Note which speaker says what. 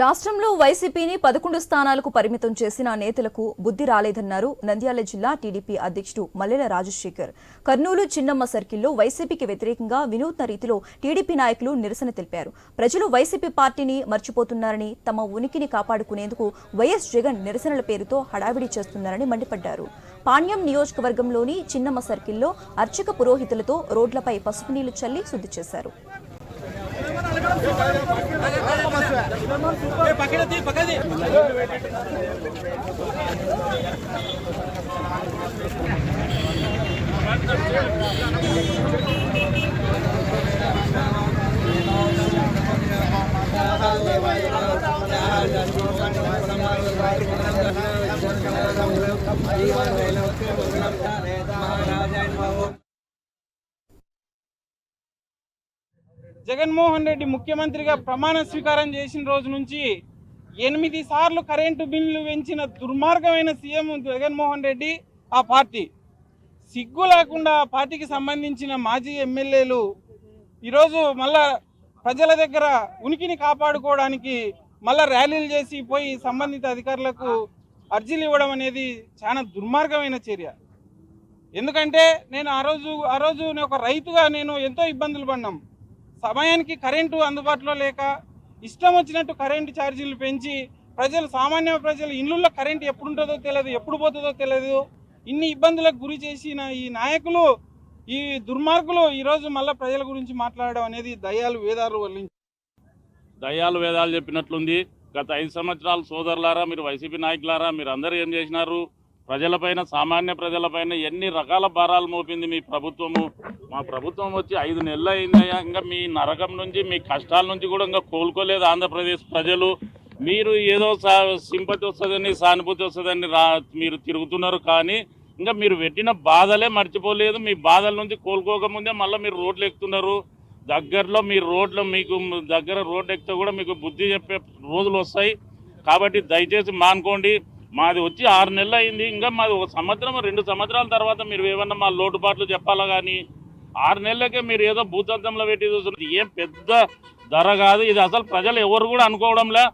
Speaker 1: రాష్ట్రంలో వైసీపీని పదకొండు స్థానాలకు పరిమితం చేసిన నేతలకు బుద్ధి రాలేదన్నారు నంద్యాల జిల్లా టీడీపీ అధ్యక్షుడు మల్లెల రాజశేఖర్. కర్నూలు చిన్నమ్మ సర్కిల్లో వైసీపీకి వ్యతిరేకంగా వినూత్న రీతిలో టీడీపీ నాయకులు నిరసన తెలిపారు. ప్రజలు వైసీపీ పార్టీని మర్చిపోతున్నారని తమ ఉనికిని కాపాడుకునేందుకు వైఎస్ జగన్ నిరసనల పేరుతో హడావిడి చేస్తున్నారని మండిపడ్డారు. పాణ్యం నియోజకవర్గంలోని చిన్నమ్మ సర్కిల్లో అర్చక పురోహితులతో రోడ్లపై పసుపు నీళ్ళు చల్లి శుద్ధి చేశారు.
Speaker 2: పక్కనది జగన్మోహన్ రెడ్డి ముఖ్యమంత్రిగా ప్రమాణ స్వీకారం చేసిన రోజు నుంచి ఎనిమిది సార్లు కరెంటు బిల్లులు పెంచిన దుర్మార్గమైన సీఎం జగన్మోహన్ రెడ్డి ఆ పార్టీ. సిగ్గు లేకుండా పార్టీకి సంబంధించిన మాజీ ఎమ్మెల్యేలు ఈరోజు మళ్ళా ప్రజల దగ్గర ఉనికిని కాపాడుకోవడానికి మళ్ళా ర్యాలీలు చేసి పోయి సంబంధిత అధికారులకు అర్జీలు ఇవ్వడం అనేది చాలా దుర్మార్గమైన చర్య. ఎందుకంటే నేను ఆ రోజు ఆ రోజు ఒక రైతుగా నేను ఎంతో ఇబ్బందులు పడినాం సమయానికి కరెంటు అందుబాటులో లేక ఇష్టం వచ్చినట్టు కరెంటు ఛార్జీలు పెంచి ప్రజలు సామాన్య ప్రజలు ఇళ్ళల్లో కరెంటు ఎప్పుడు ఉంటుందో తెలియదు ఎప్పుడు పోతుందో తెలియదు. ఇన్ని ఇబ్బందులకు గురి చేసిన ఈ నాయకులు ఈ దుర్మార్గులు ఈరోజు మళ్ళీ ప్రజల గురించి మాట్లాడడం అనేది దయాలు వేదాలు వల్లించి
Speaker 3: దయాలు వేదాలు చెప్పినట్లుంది. గత ఐదు సంవత్సరాలు సోదరులారా మీరు వైసీపీ నాయకులారా మీరు అందరూ ఏం చేసినారు? ప్రజలపైన సామాన్య ప్రజలపైన ఎన్ని రకాల భారాలు మోపింది మీ ప్రభుత్వము? మా ప్రభుత్వం వచ్చి ఐదు నెలలు అయిందయ్యా ఇంకా మీ నరకం నుంచి మీ కష్టాల నుంచి కూడా ఇంకా కోలుకోలేదు ఆంధ్రప్రదేశ్ ప్రజలు. మీరు ఏదో సా- సింపతి వస్తుందని సానుభూతి వస్తుందని రా మీరు తిరుగుతున్నారు కానీ ఇంకా మీరు పెట్టిన బాధలే మర్చిపోలేదు. మీ బాధల నుంచి కోలుకోకముందే మళ్ళీ మీరు రోడ్లు ఎక్కుతున్నారు. దగ్గరలో మీ రోడ్లు మీకు దగ్గర రోడ్లు ఎక్కితే కూడా మీకు బుద్ధి చెప్పే రోజులు వస్తాయి. కాబట్టి దయచేసి మానుకోండి. మాది వచ్చి ఆరు నెలలు అయింది. ఇంకా మాది ఒక సంవత్సరం రెండు సంవత్సరాల తర్వాత మీరు ఏమన్నా మా లోటుపాట్లు చెప్పాలా కానీ ఆరు నెలలకే మీరు ఏదో భూతంతంలో పెట్టి చూస్తున్నారు. ఏం పెద్ద ధర కాదు. ఇది అసలు ప్రజలు ఎవరు కూడా అనుకోవడంలే